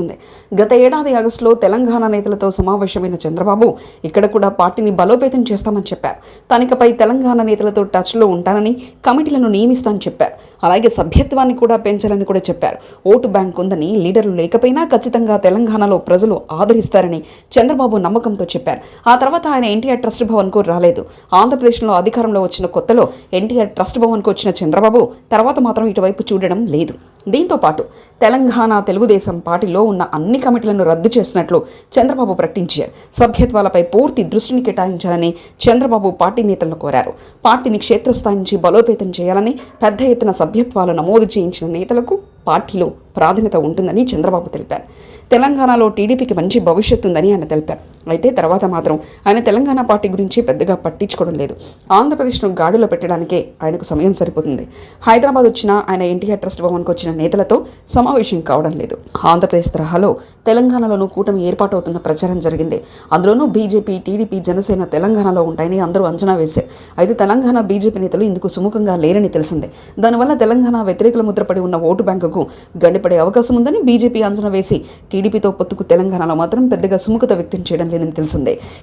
ఉంది గత ఏడాది ఆగస్టులో తెలంగాణ నేతలతో సమావేశమైన చంద్రబాబు ఇక్కడ కూడా పార్టీని బలోపేతం చేస్తామని చెప్పారు. తనికపై తెలంగాణ నేతలతో టచ్లో ఉంటానని కమిటీలను నియమిస్తానని చెప్పారు. అలాగే సభ్యత్వాన్ని కూడా పెంచాలని కూడా చెప్పారు. ఓటు బ్యాంక్ ఉందని లీడర్లు లేకపోయినా ఖచ్చితంగా తెలంగాణలో ప్రజలు ఆదరిస్తారని చంద్రబాబు నమ్మకంతో చెప్పారు. ఆ తర్వాత ఆయన ఎన్టీఆర్ ట్రస్ట్ భవన్కు రాలేదు. ఆంధ్రప్రదేశ్లో అధికారంలో వచ్చిన కొత్తలో ఎన్టీఆర్ ట్రస్ట్ భవన్కు వచ్చిన చంద్రబాబు తర్వాత మాత్రం ఇటువైపు చూడడం లేదు. దీంతో పాటు తెలంగాణ తెలుగుదేశం పార్టీలో ఉన్న అన్ని కమిటీలను రద్దు చేసినట్లు చంద్రబాబు ప్రకటించారు. సభ్యత్వాలపై పూర్తి దృష్టిని కేటాయించాలని చంద్రబాబు పార్టీ నేతలను కోరారు. పార్టీని క్షేత్రస్థాయి నుంచి బలోపేతం చేయాలని పెద్ద ఎత్తున సభ్యత్వాలు నమోదు చేయించిన నేతలకు పార్టీలో ప్రాధాన్యత ఉంటుందని చంద్రబాబు తెలిపారు. తెలంగాణలో టీడీపీకి మంచి భవిష్యత్తు ఉందని ఆయన తెలిపారు. అయితే తర్వాత మాత్రం ఆయన తెలంగాణ పార్టీ గురించి పెద్దగా పట్టించుకోవడం లేదు. ఆంధ్రప్రదేశ్ను గాడిలో పెట్టడానికే ఆయనకు సమయం సరిపోతుంది. హైదరాబాద్ వచ్చిన ఆయన ఎన్టీఆర్ ట్రస్ట్ భవన్కి వచ్చిన నేతలతో సమావేశం కావడం లేదు. ఆంధ్రప్రదేశ్ తరహాలో తెలంగాణలోనూ కూటమి ఏర్పాటవుతున్న ప్రచారం జరిగింది. అందులోనూ బీజేపీ టీడీపీ జనసేన తెలంగాణలో ఉంటాయని అందరూ అంచనా వేశారు. అయితే తెలంగాణ బీజేపీ నేతలు ఇందుకు సుముఖంగా లేరని తెలిసిందే. దానివల్ల తెలంగాణ వ్యతిరేకుల ముద్రపడి ఉన్న ఓటు బ్యాంకుకు గండిపడే అవకాశం ఉందని బీజేపీ అంచనా వేసి టీడీపీతో పొత్తుకు తెలంగాణలో మాత్రం పెద్దగా సుముఖత వ్యక్తం చేయడం లేదని తెలిసిందే.